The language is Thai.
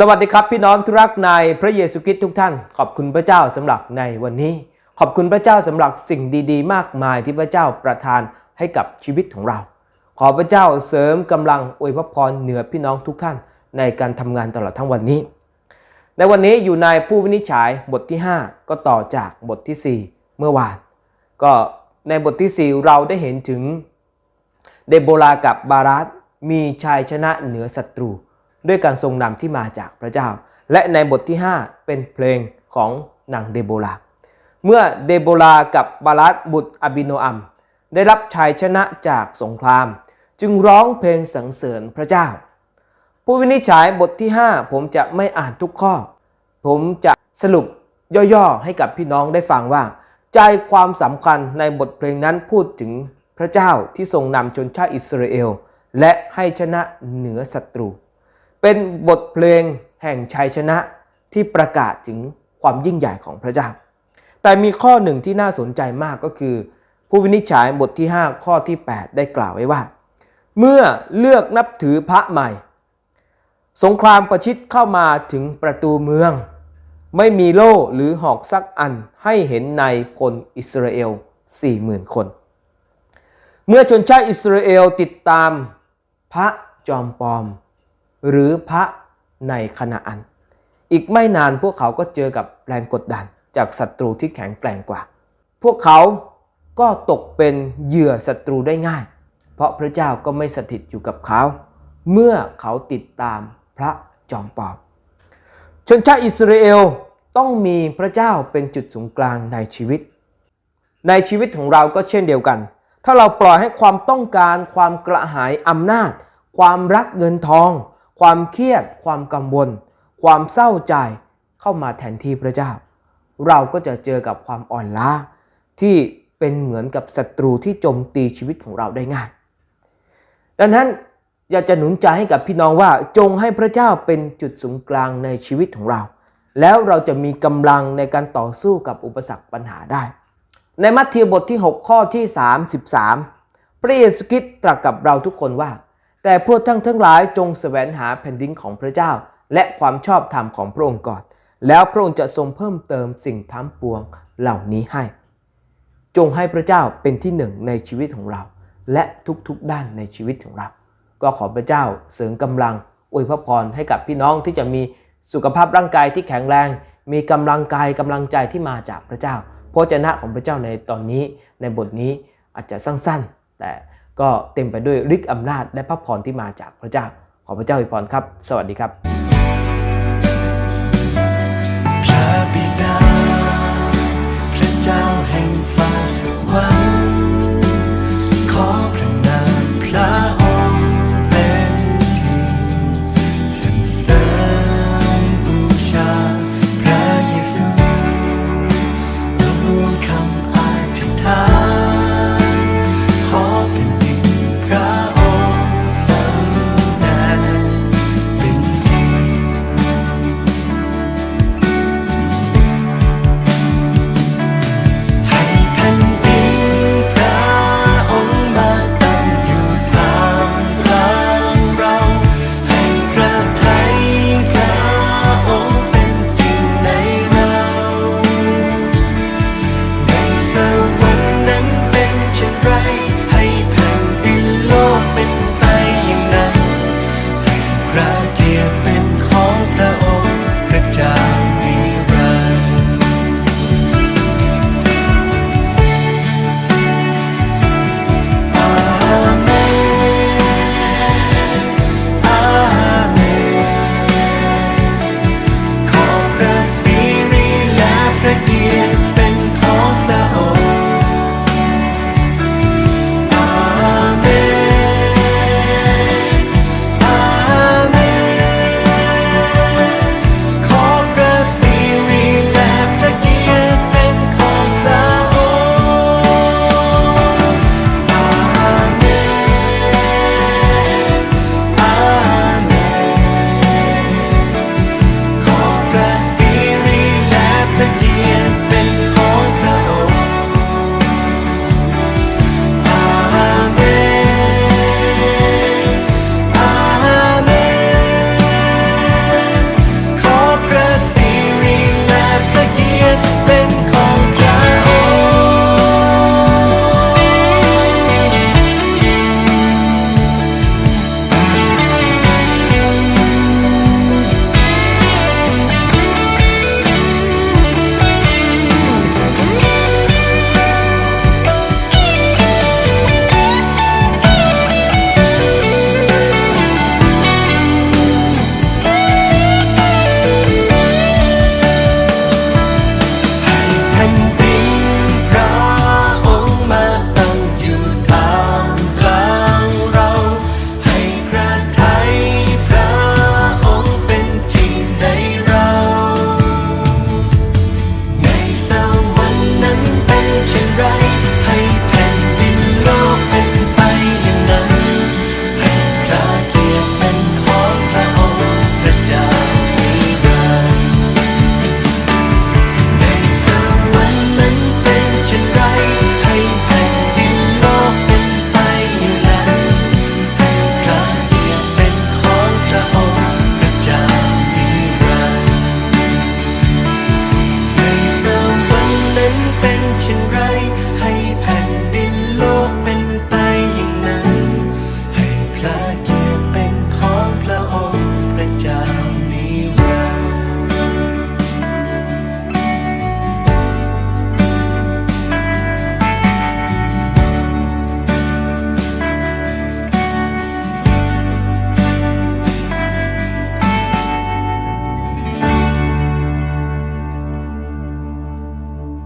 สวัสดีครับพี่น้องที่รักในพระเยซูคริสต์ทุกท่าน ขอบคุณพระเจ้าสำหรับในวันนี้ ขอบคุณพระเจ้าสำหรับสิ่งดีๆ มากมายที่พระเจ้าประทานให้กับชีวิตของเรา ขอพระเจ้าเสริมกำลังอวยพระพรเหนือพี่น้องทุกท่านในการทำงานตลอดทั้งวันนี้ ในวันนี้อยู่ในผู้วินิจฉัยบทที่ 5 ก็ต่อจากบททีสี่4 เมื่อวาน ก็ในบทที่ 4 เราได้เห็นถึงเดโบรากับบารัสมีชัยชนะเหนือศัตรู ด้วยการทรงนำที่มาจากพระเจ้า และในบทที่ 5 เป็นเพลงของนางเดโบราเมื่อเดโบรากับบารัสบุตรอบิโนอัม ได้รับชัยชนะจากสงคราม จึงร้องเพลงสรรเสริญพระเจ้า ผู้วินิจฉัยบทที่ 5 ผมจะไม่อ่านทุกข้อ ผมจะสรุปย่อๆ ให้กับพี่น้องได้ฟังว่า ใจความสำคัญในบทเพลงนั้นพูดถึงพระเจ้าที่ทรงนำชนชาติอิสราเอล และให้ชนะเหนือศัตรู เป็นบทเพลงแห่งชัยชนะที่ประกาศถึงความยิ่งใหญ่ของพระเจ้า แต่มีข้อหนึ่งที่น่าสนใจมากก็คือ ผู้วินิจฉัยบทที่ 5 ข้อที่ 8 ได้กล่าวไว้ว่า เมื่อเลือกนับถือพระใหม่ สงครามประชิดเข้ามาถึงประตูเมือง ไม่มีโล่หรือหอกสักอันให้เห็นในพลอิสราเอล40,000 คน เมื่อชนชาติอิสราเอลติดตามพระจอมปลอม หรือพระในคณาอัน อีกไม่นานพวกเขาก็เจอกับแรงกดดันจากศัตรูที่แข็งแกร่งกว่า พวกเขาก็ตกเป็นเหยื่อศัตรูได้ง่าย เพราะพระเจ้าก็ไม่สถิตอยู่กับเขา เมื่อเขาติดตามพระจอมปอมชนชาติอิสราเอลต้องมีพระเจ้าเป็นจุดศูนย์กลางในชีวิต ในชีวิตของเราก็เช่นเดียวกัน ถ้าเราปล่อยให้ความต้องการ ความกระหายอำนาจ ความรักเงินทอง ความเครียด ความกังวล ความเศร้าใจเข้ามาแทนที่พระเจ้า เราก็จะเจอกับความอ่อนล้า ที่เป็นเหมือนกับศัตรูที่โจมตีชีวิตของเราได้ง่าย ดังนั้นอยากจะหนุนใจให้กับพี่น้องว่าจงให้พระเจ้าเป็นจุดศูนย์กลางในชีวิตของเรา แล้วเราจะมีกำลังในการต่อสู้กับอุปสรรคปัญหาได้ ในมัทธิวบทที่ 6 ข้อที่ 33 พระเยซูคริสต์ตรัสกับเราทุกคนว่า แต่พวกท่านทั้งหลายจงแสวงหาแผ่นดินของพระเจ้า และความชอบธรรมของพระองค์ก่อน แล้วพระองค์จะทรงเพิ่มเติมสิ่งทั้งปวงเหล่านี้ให้ จงให้พระเจ้าเป็นที่หนึ่งในชีวิตของเรา และทุกๆด้านในชีวิตของเรา ก็ขอพระเจ้าเสริมกำลังอวยพระพรให้กับพี่น้องที่จะมีสุขภาพร่างกายที่แข็งแรง มีกำลังกายกำลังใจที่มาจากพระเจ้าพระเจนะของพระเจ้าในตอนนี้ในบทนี้อาจจะสั้นๆ แต่ ก็เต็มไปด้วยฤทธิ์อำนาจและพระพรที่มาจากพระเจ้าขอพระเจ้าอวยพรครับ สวัสดีครับ